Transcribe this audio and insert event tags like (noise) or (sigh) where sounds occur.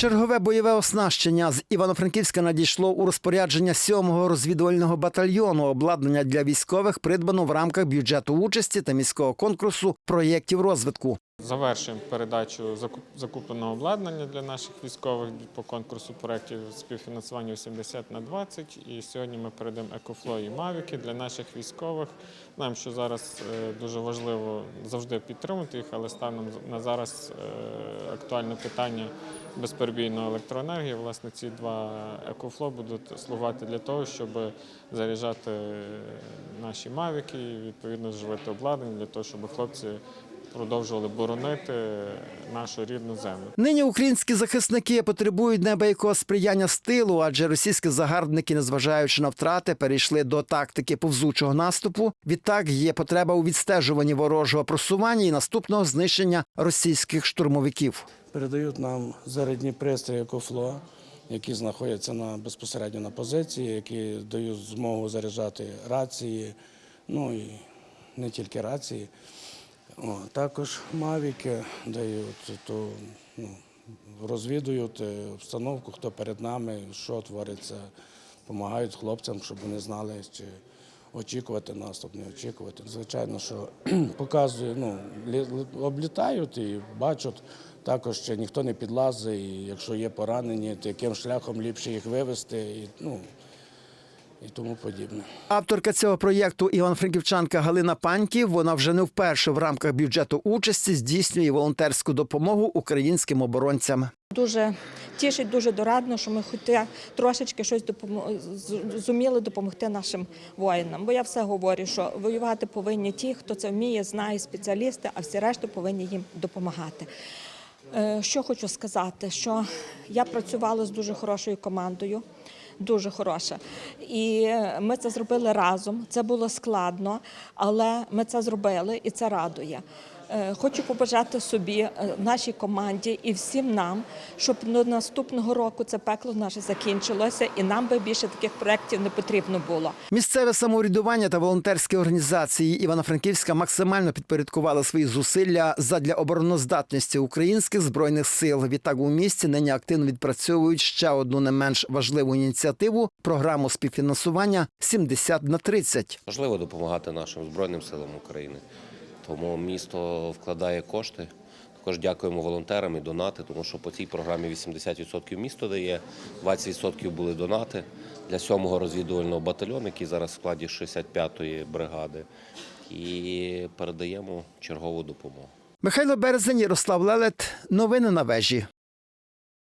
Чергове бойове оснащення з Івано-Франківська надійшло у розпорядження 7-го розвідувального батальйону. Обладнання для військових придбано в рамках бюджету участі та міського конкурсу проєктів розвитку. Завершуємо передачу закуп- закупленого обладнання для наших військових по конкурсу проєктів співфінансування 80 на 20. І сьогодні ми передаємо екофло і мавіки для наших військових. Знаємо, що зараз е, дуже важливо завжди підтримувати їх, але станом на зараз е, актуальне питання безперебійної електроенергії. Власне, ці два екофло будуть слугувати для того, щоб заряджати наші мавіки і відповідно живити обладнання для того, щоб хлопці продовжували боронити нашу рідну землю. Нині українські захисники потребують неабиякого сприяння з тилу, адже російські загарбники, незважаючи на втрати, перейшли до тактики повзучого наступу. Відтак є потреба у відстежуванні ворожого просування і наступного знищення російських штурмовиків. Передають нам зарядні пристрої «Екофло», які знаходяться на, безпосередньо на позиції, які дають змогу заряджати рації, ну і не тільки рації. О, також мавіки дають, то, ну, розвідують е, обстановку, хто перед нами, що твориться, допомагають хлопцям, щоб вони знали, чи очікувати наступ, не очікувати. Звичайно, що (clears throat) показує, ну, лі- лі- облітають і бачать також, що ніхто не підлазить, і якщо є поранені, то яким шляхом ліпше їх вивезти, і, ну, і тому подібне. Авторка цього проєкту Іван-Франківчанка Галина Паньків. Вона вже не вперше в рамках бюджету участі здійснює волонтерську допомогу українським оборонцям. Дуже тішить, дуже дорадно, що ми хоч трошечки щось з- зуміли допомогти нашим воїнам. Бо я все говорю, що воювати повинні ті, хто це вміє, знає, спеціалісти, а всі решта повинні їм допомагати. Е, Що хочу сказати, що я працювала з дуже хорошою командою. Дуже хороша. І ми це зробили разом. Це було складно, але ми це зробили і це радує. Е, Хочу побажати собі, е, нашій команді і всім нам, щоб до наступного року це пекло наше закінчилося, і нам би більше таких проєктів не потрібно було. Місцеве самоврядування та волонтерські організації Івано-Франківська максимально підпорядкували свої зусилля задля обороноздатності українських збройних сил. Відтак у місті нині активно відпрацьовують ще одну не менш важливу ініціативу програму співфінансування 70 на 30. Важливо допомагати нашим Збройним силам України. Тому місто вкладає кошти. Також дякуємо волонтерам і донати, тому що по цій програмі 80% місто дає, 20% були донати для 7-го розвідувального батальйону, який зараз в складі 65-ї бригади. І передаємо чергову допомогу. Михайло Березень, Ярослав Лелет. Новини на вежі.